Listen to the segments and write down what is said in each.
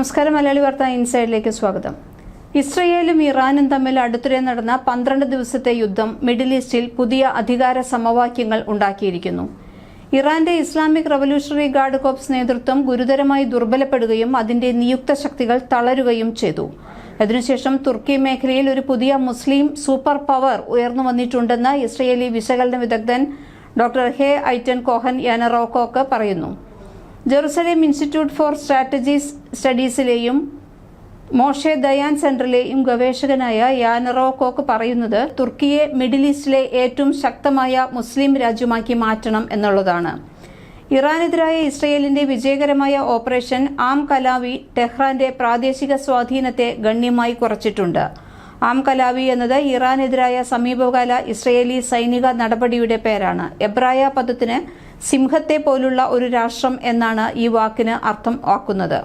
നമസ്കാരം മലയാളി വാർത്ത ഇൻസൈഡിലേക്ക് സ്വാഗതം. ഇസ്രയേലും ഇറാനും തമ്മിൽ അടുത്തിടെ നടന്ന പന്ത്രണ്ട് ദിവസത്തെ യുദ്ധം മിഡിൽ ഈസ്റ്റിൽ പുതിയ അധികാര സമവാക്യങ്ങൾ ഉണ്ടാക്കിയിരിക്കുന്നു. ഇറാന്റെ ഇസ്ലാമിക് റവല്യൂഷണറി ഗാർഡ് കോപ്സ് നേതൃത്വം ഗുരുതരമായി ദുർബലപ്പെടുകയും അതിന്റെ നിയുക്ത ശക്തികൾ തളരുകയും ചെയ്തു. അതിനുശേഷം തുർക്കി മേഖലയിൽ ഒരു പുതിയ മുസ്ലിം സൂപ്പർ പവർ ഉയർന്നു വന്നിട്ടുണ്ടെന്ന് ഇസ്രയേലി വിശകലന വിദഗ്ധൻ ഡോക്ടർ ഹെ ഐറ്റൻ കോഹൻ യാനറോക്കോക്ക് പറയുന്നു. ജെറുസലേം ഇൻസ്റ്റിറ്റ്യൂട്ട് ഫോർ സ്ട്രാറ്റജീസ് സ്റ്റഡീസിലെയും മോഷെ ദയാൻ സെന്ററിലെയും ഗവേഷകനായ യാനറോ കോക്ക് പറയുന്നത് തുർക്കിയെ മിഡിൽ ഈസ്റ്റിലെ ഏറ്റവും ശക്തമായ മുസ്ലിം രാജ്യമാക്കി മാറ്റണം എന്നുള്ളതാണ്. ഇറാനെതിരായ ഇസ്രയേലിന്റെ വിജയകരമായ ഓപ്പറേഷൻ ആം കലാവി ടെഹ്റാന്റെ പ്രാദേശിക സ്വാധീനത്തെ ഗണ്യമായി കുറച്ചിട്ടുണ്ട്. ആം കലാവി എന്നത് ഇറാനെതിരായ സമീപകാല ഇസ്രയേലി സൈനിക നടപടിയുടെ പേരാണ്. എബ്രായ പദത്തിന് സിംഹത്തെ പോലുള്ള ഒരു രാഷ്ട്രം എന്നാണ് ഈ വാക്കിന് അർത്ഥം ആക്കുന്നത്.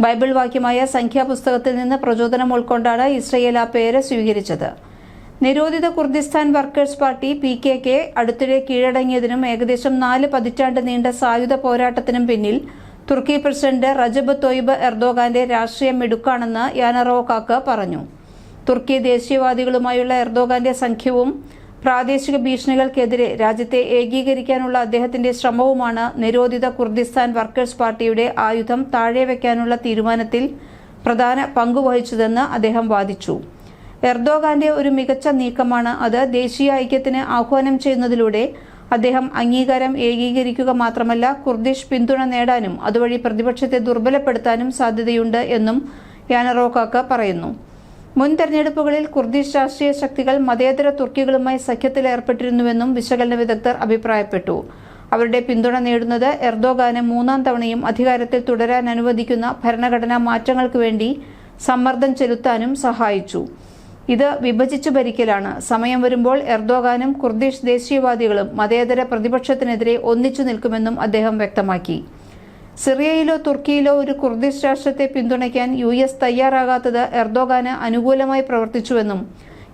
ബൈബിൾ വാക്യമായ സംഖ്യാപുസ്തകത്തിൽ നിന്ന് പ്രചോദനം ഉൾക്കൊണ്ടാണ് ഇസ്രയേൽ ആ പേര് സ്വീകരിച്ചത്. നിരോധിത Kurdistan workers party P K K അടുത്തിടെ കീഴടങ്ങിയതിനും ഏകദേശം നാല് പതിറ്റാണ്ട് നീണ്ട സായുധ പോരാട്ടത്തിനും പിന്നിൽ തുർക്കി പ്രസിഡന്റ് റജബ് തൊയ്ബ് എർദോഗാന്റെ രാഷ്ട്രീയ മിടുക്കാണെന്ന് യാനറോക്കാക്ക് പറഞ്ഞു. തുർക്കി ദേശീയവാദികളുമായുള്ള എർദോഗാന്റെ സഖ്യവും പ്രാദേശിക ഭീഷണികൾക്കെതിരെ രാജ്യത്തെ ഏകീകരിക്കാനുള്ള അദ്ദേഹത്തിന്റെ ശ്രമവുമാണ് നിരോധിത കുർദിസ്ഥാൻ വർക്കേഴ്സ് പാർട്ടിയുടെ ആയുധം താഴെ വയ്ക്കാനുള്ള തീരുമാനത്തിൽ പ്രധാന പങ്കുവഹിച്ചതെന്ന് അദ്ദേഹം വാദിച്ചു. എർദോഗാന്റെ ഒരു മികച്ച നീക്കമാണ് അത് ദേശീയ ഐക്യത്തിന് ആഹ്വാനം ചെയ്യുന്നതിലൂടെ അദ്ദേഹം അംഗീകാരം ഏകീകരിക്കുക മാത്രമല്ല കുർദിഷ് പിന്തുണ നേടാനും അതുവഴി പ്രതിപക്ഷത്തെ ദുർബലപ്പെടുത്താനും സാധ്യതയുണ്ട് എന്നും യാനറോക്കാക്ക പറയുന്നു. മുൻ തെരഞ്ഞെടുപ്പുകളിൽ കുർദിഷ് രാഷ്ട്രീയ ശക്തികൾ മതേതര തുർക്കികളുമായി സഖ്യത്തിലേർപ്പെട്ടിരുന്നുവെന്നും വിശകലന വിദഗ്ധർ അഭിപ്രായപ്പെട്ടു. അവരുടെ പിന്തുണ നേടുന്നത് എർദോഗാന് മൂന്നാം തവണയും അധികാരത്തിൽ തുടരാൻ അനുവദിക്കുന്ന ഭരണഘടനാ മാറ്റങ്ങൾക്ക് വേണ്ടി സമ്മർദ്ദം ചെലുത്താനും സഹായിച്ചു. ഇത് വിഭജിച്ചു ഭരിക്കലാണ്. സമയം വരുമ്പോൾ എർദോഗാനും കുർദിഷ് ദേശീയവാദികളും മതേതര പ്രതിപക്ഷത്തിനെതിരെ ഒന്നിച്ചു നിൽക്കുമെന്നും അദ്ദേഹം വ്യക്തമാക്കി. സിറിയയിലോ തുർക്കിയിലോ ഒരു കുർദിഷ് രാഷ്ട്രത്തെ പിന്തുണയ്ക്കാൻ യു എസ് തയ്യാറാകാത്തത് എർദോഗാന് അനുകൂലമായി പ്രവർത്തിച്ചുവെന്നും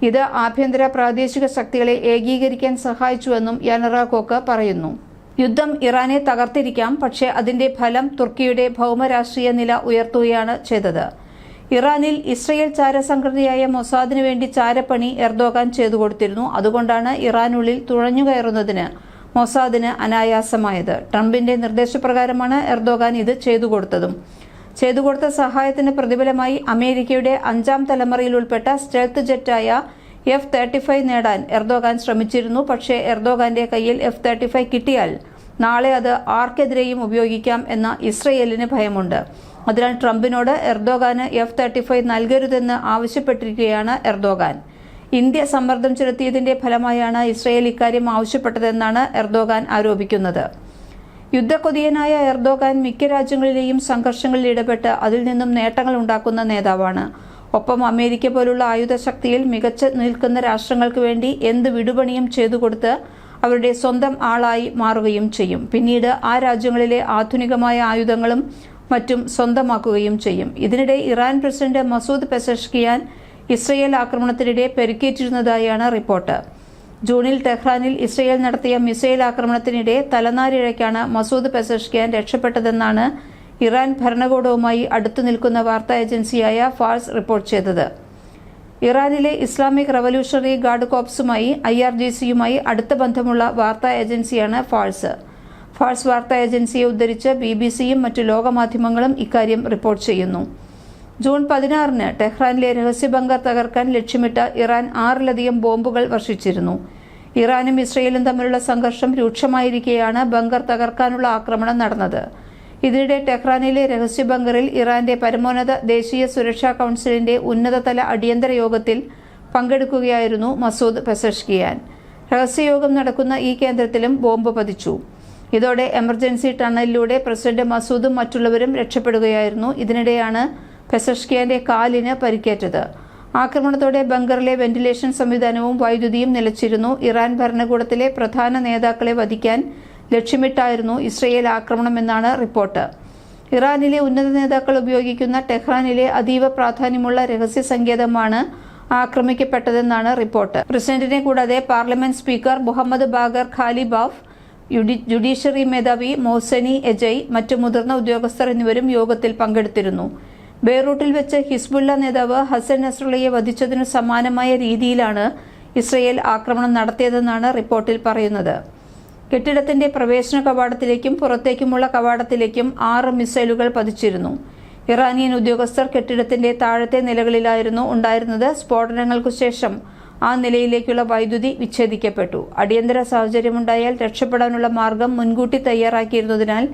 ഇത് ആഭ്യന്തര പ്രാദേശിക ശക്തികളെ ഏകീകരിക്കാൻ സഹായിച്ചുവെന്നും യാനറാക്കോക്ക് പറയുന്നു. യുദ്ധം ഇറാനെ തകർത്തിരിക്കാം പക്ഷേ അതിന്റെ ഫലം തുർക്കിയുടെ ഭൗമരാഷ്ട്രീയ നില ഉയർത്തുകയാണ് ചെയ്തത്. ഇറാനിൽ ഇസ്രയേൽ ചാരസംഘടനയായ മൊസാദിനു വേണ്ടി ചാരപ്പണി എർദോഗാൻ ചെയ്തു കൊടുത്തിരുന്നു അതുകൊണ്ടാണ് ഇറാനുള്ളിൽ തുഴഞ്ഞുകയറുന്നതിന് മൊസാദിന് അനായാസമായത്. ട്രംപിന്റെ നിർദ്ദേശപ്രകാരമാണ് എർദോഗാൻ ഇത് ചെയ്തു കൊടുത്തതും ചെയ്തു കൊടുത്ത സഹായത്തിന് പ്രതിഫലമായി അമേരിക്കയുടെ അഞ്ചാം തലമുറയിൽ ഉൾപ്പെട്ട സ്റ്റെൽത്ത് ജെറ്റായ എഫ് തേർട്ടി ഫൈവ് നേടാൻ എർദോഗാൻ ശ്രമിച്ചിരുന്നു. പക്ഷേ എർദോഗാന്റെ കയ്യിൽ എഫ് തേർട്ടി ഫൈവ് കിട്ടിയാൽ നാളെ അത് ആർക്കെതിരെയും ഉപയോഗിക്കാം എന്ന ഇസ്രയേലിന് ഭയമുണ്ട്. അതിനാൽ ട്രംപിനോട് എർദോഗാന് എഫ് തേർട്ടി ഫൈവ് നൽകരുതെന്ന് ആവശ്യപ്പെട്ടിരിക്കുകയാണ് എർദോഗാൻ. ഇന്ത്യ സമ്മർദ്ദം ചെലുത്തിയതിന്റെ ഫലമായാണ് ഇസ്രയേൽ ഇക്കാര്യം ആവശ്യപ്പെട്ടതെന്നാണ് എർദോഗാൻ ആരോപിക്കുന്നത്. യുദ്ധക്കൊതിയനായ എർദോഗാൻ മിക്ക രാജ്യങ്ങളിലെയും സംഘർഷങ്ങളിൽ ഇടപെട്ട് അതിൽ നിന്നും നേട്ടങ്ങൾ ഉണ്ടാക്കുന്ന നേതാവാണ്. ഒപ്പം അമേരിക്ക പോലുള്ള ആയുധശക്തിയിൽ മികച്ച നിൽക്കുന്ന രാഷ്ട്രങ്ങൾക്ക് വേണ്ടി എന്ത് വിടുപണിയും ചെയ്തു കൊടുത്ത് അവരുടെ സ്വന്തം ആളായി മാറുകയും ചെയ്യും. പിന്നീട് ആ രാജ്യങ്ങളിലെ ആധുനികമായ ആയുധങ്ങളും മറ്റും സ്വന്തമാക്കുകയും ചെയ്യും. ഇതിനിടെ Iran president Masoud Pezeshkian Israel ആക്രമണത്തിനിടെ പരിക്കേറ്റിരുന്നതായാണ് റിപ്പോർട്ട്. ജൂണിൽ ടെഹ്റാനിൽ ഇസ്രയേൽ നടത്തിയ മിസൈൽ ആക്രമണത്തിനിടെ തലനാരിഴയ്ക്കാണ് മസൂദ് പെസഷ്കിയാൻ രക്ഷപ്പെട്ടതെന്നാണ് ഇറാൻ ഭരണകൂടവുമായി അടുത്തു നിൽക്കുന്ന വാർത്താ ഏജൻസിയായ ഫാൾസ് റിപ്പോർട്ട് ചെയ്തത്. ഇറാനിലെ ഇസ്ലാമിക് റവല്യൂഷണറി ഗാർഡ് കോപ്സുമായി ഐ ആർ ജി സിയുമായി അടുത്ത ബന്ധമുള്ള വാർത്താ ഏജൻസിയാണ് ഫാൾസ്. ഫാൾസ് വാർത്താ ഏജൻസിയെ ഉദ്ധരിച്ച് ബി ബി സിയും മറ്റു ലോകമാധ്യമങ്ങളും ഇക്കാര്യം റിപ്പോർട്ട് ചെയ്യുന്നു. ജൂൺ പതിനാറിന് ടെഹ്റാനിലെ രഹസ്യ ബങ്കർ തകർക്കാൻ ലക്ഷ്യമിട്ട് ഇറാൻ ആറിലധികം ബോംബുകൾ വർഷിച്ചിരുന്നു. ഇറാനും ഇസ്രയേലും തമ്മിലുള്ള സംഘർഷം രൂക്ഷമായിരിക്കെയാണ് ബങ്കർ തകർക്കാനുള്ള ആക്രമണം നടന്നത്. ഇതിനിടെ ടെഹ്റാനിലെ രഹസ്യ ബംഗറിൽ ഇറാന്റെ പരമോന്നത ദേശീയ സുരക്ഷാ കൗൺസിലിന്റെ ഉന്നതതല അടിയന്തര യോഗത്തിൽ പങ്കെടുക്കുകയായിരുന്നു മസൂദ് പെസഷ്കിയാൻ. രഹസ്യയോഗം നടക്കുന്ന ഈ കേന്ദ്രത്തിലും ബോംബ് പതിച്ചു. ഇതോടെ എമർജൻസി ടണലിലൂടെ പ്രസിഡന്റ് മസൂദും മറ്റുള്ളവരും രക്ഷപ്പെടുകയായിരുന്നു. ഇതിനിടെയാണ് പെസഷ്കിയാന്റെ കാലിന് പരിക്കേറ്റത്. ആക്രമണത്തോടെ ബങ്കറിലെ വെന്റിലേഷൻ സംവിധാനവും വൈദ്യുതിയും നിലച്ചിരുന്നു. ഇറാൻ ഭരണകൂടത്തിലെ പ്രധാന നേതാക്കളെ വധിക്കാൻ ലക്ഷ്യമിട്ടായിരുന്നു ഇസ്രയേൽ ആക്രമണമെന്നാണ് റിപ്പോർട്ട്. ഇറാനിലെ ഉന്നത നേതാക്കൾ ഉപയോഗിക്കുന്ന ടെഹ്റാനിലെ അതീവ പ്രാധാന്യമുള്ള രഹസ്യ സങ്കേതമാണ് ആക്രമിക്കപ്പെട്ടതെന്നാണ് റിപ്പോർട്ട്. പ്രസിഡന്റിനെ കൂടാതെ parliament speaker Mohammad Bagher Ghalibaf judiciary മേധാവി മോസനി എജയ് മറ്റു മുതിർന്ന ഉദ്യോഗസ്ഥർ എന്നിവരും യോഗത്തിൽ പങ്കെടുത്തിരുന്നു. ബെയ്റൂട്ടിൽ വെച്ച് ഹിസ്ബുല്ല നേതാവ് ഹസൻ നസ്രുള്ളയെ വധിച്ചതിനു സമാനമായ രീതിയിലാണ് ഇസ്രയേൽ ആക്രമണം നടത്തിയതെന്നാണ് റിപ്പോർട്ടിൽ പറയുന്നത്. കെട്ടിടത്തിന്റെ പ്രവേശന കവാടത്തിലേക്കും പുറത്തേക്കുമുള്ള കവാടത്തിലേക്കും ആറ് മിസൈലുകൾ പതിച്ചിരുന്നു. ഇറാനിയൻ ഉദ്യോഗസ്ഥർ കെട്ടിടത്തിന്റെ താഴത്തെ നിലകളിലായിരുന്നു ഉണ്ടായിരുന്നത്. സ്ഫോടനങ്ങൾക്കു ശേഷം ആ നിലയിലേക്കുള്ള വൈദ്യുതി വിച്ഛേദിക്കപ്പെട്ടു. അടിയന്തര സാഹചര്യമുണ്ടായാൽ രക്ഷപ്പെടാനുള്ള മാർഗം മുൻകൂട്ടി തയ്യാറാക്കിയിരുന്നതിനാൽ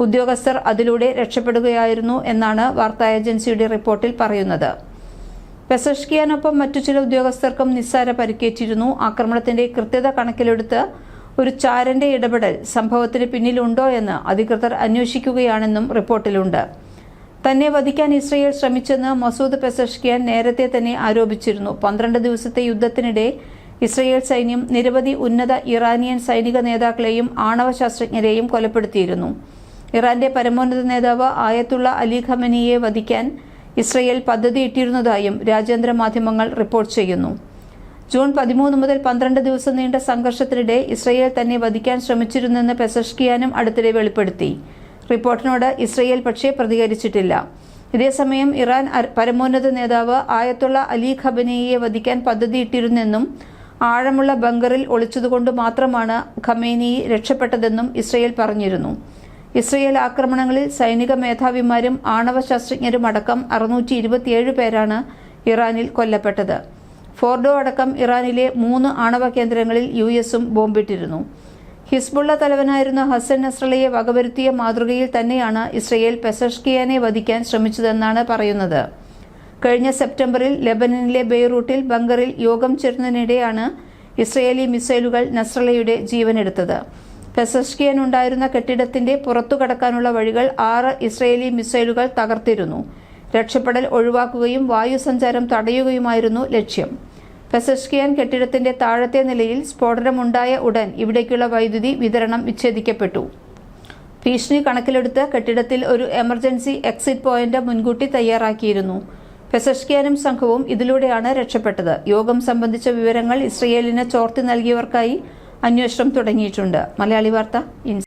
ഉദ്യോഗസ്ഥർ അതിലൂടെ രക്ഷപ്പെടുകയായിരുന്നു എന്നാണ് വാർത്താ ഏജൻസിയുടെ റിപ്പോർട്ടിൽ പറയുന്നത്. പെസഷ്കിയാനൊപ്പം മറ്റു ചില ഉദ്യോഗസ്ഥർക്കും നിസ്സാര പരിക്കേറ്റിരുന്നു. ആക്രമണത്തിന്റെ കൃത്യത കണക്കിലെടുത്ത് ഒരു ചാരന്റെ ഇടപെടൽ സംഭവത്തിന് പിന്നിലുണ്ടോ എന്ന് അധികൃതർ അന്വേഷിക്കുകയാണെന്നും റിപ്പോർട്ടിലുണ്ട്. തന്നെ വധിക്കാൻ ഇസ്രയേൽ ശ്രമിച്ചെന്ന് മസൂദ് പെസഷ്കിയാൻ നേരത്തെ തന്നെ ആരോപിച്ചിരുന്നു. പന്ത്രണ്ട് ദിവസത്തെ യുദ്ധത്തിനിടെ ഇസ്രയേൽ സൈന്യം നിരവധി ഉന്നത ഇറാനിയൻ സൈനിക നേതാക്കളെയും ആണവ ശാസ്ത്രജ്ഞരെയും കൊലപ്പെടുത്തിയിരുന്നു. ഇറാന്റെ പരമോന്നത നേതാവ് ആയത്തുള്ള അലി ഖമനിയെ വധിക്കാൻ ഇസ്രയേൽ പദ്ധതിയിട്ടിരുന്നതായും രാജ്യാന്തര മാധ്യമങ്ങൾ റിപ്പോർട്ട് ചെയ്യുന്നു. ജൂൺ പതിമൂന്ന് മുതൽ പന്ത്രണ്ട് ദിവസം നീണ്ട സംഘർഷത്തിനിടെ ഇസ്രയേൽ തന്നെ വധിക്കാൻ ശ്രമിച്ചിരുന്നെന്ന് പെസഷ്കിയാനും അടുത്തിടെ വെളിപ്പെടുത്തി. റിപ്പോർട്ടിനോട് ഇസ്രയേൽ പക്ഷേ പ്രതികരിച്ചിട്ടില്ല. ഇതേസമയം ഇറാൻ പരമോന്നത നേതാവ് ആയത്തുള്ള അലി ഖബനിയെ വധിക്കാൻ പദ്ധതിയിട്ടിരുന്നെന്നും ആഴമുള്ള ബങ്കറിൽ ഒളിച്ചതുകൊണ്ട് മാത്രമാണ് ഖമേനി രക്ഷപ്പെട്ടതെന്നും ഇസ്രയേൽ പറഞ്ഞിരുന്നു. ഇസ്രയേൽ ആക്രമണങ്ങളിൽ സൈനിക മേധാവിമാരും ആണവ ശാസ്ത്രജ്ഞരും അടക്കം അറുന്നൂറ്റി ഇരുപത്തിയേഴ് പേരാണ് ഇറാനിൽ കൊല്ലപ്പെട്ടത്. ഫോർഡോ അടക്കം ഇറാനിലെ മൂന്ന് ആണവ കേന്ദ്രങ്ങളിൽ യു എസും ബോംബിട്ടിരുന്നു. ഹിസ്ബുള്ള തലവനായിരുന്ന ഹസൻ നസ്രളയെ വകവരുത്തിയ മാതൃകയിൽ തന്നെയാണ് ഇസ്രയേൽ പെസഷ്കിയാനെ വധിക്കാൻ ശ്രമിച്ചതെന്നാണ് പറയുന്നത്. കഴിഞ്ഞ സെപ്റ്റംബറിൽ ലെബനനിലെ ബെയ്റൂട്ടിൽ ബങ്കറിൽ യോഗം ചേരുന്നതിനിടെയാണ് ഇസ്രയേലി മിസൈലുകൾ നസ്രളയുടെ ജീവനെടുത്തത്. പെസഷ്കിയൻ ഉണ്ടായിരുന്ന കെട്ടിടത്തിന്റെ പുറത്തു കടക്കാനുള്ള വഴികൾ ആറ് ഇസ്രയേലി മിസൈലുകൾ തകർത്തിരുന്നു. രക്ഷപ്പെടൽ ഒഴിവാക്കുകയും വായുസഞ്ചാരം തടയുകയുമായിരുന്നു ലക്ഷ്യം. പെസസ്കിയൻ കെട്ടിടത്തിന്റെ താഴത്തെ നിലയിൽ സ്ഫോടനമുണ്ടായ ഉടൻ ഇവിടേക്കുള്ള വൈദ്യുതി വിതരണം വിച്ഛേദിക്കപ്പെട്ടു. ഭീഷണി കണക്കിലെടുത്ത് കെട്ടിടത്തിൽ ഒരു എമർജൻസി എക്സിറ്റ് പോയിന്റ് മുൻകൂട്ടി തയ്യാറാക്കിയിരുന്നു. പെസഷ്കിയാനും സംഘവും ഇതിലൂടെയാണ് രക്ഷപ്പെട്ടത്. യോഗം സംബന്ധിച്ച വിവരങ്ങൾ ഇസ്രയേലിന് ചോർത്തി നൽകിയവർക്കായി അന്വേഷണം തുടങ്ങിയിട്ടുണ്ട്. മലയാളി വാർത്ത ഇൻസ്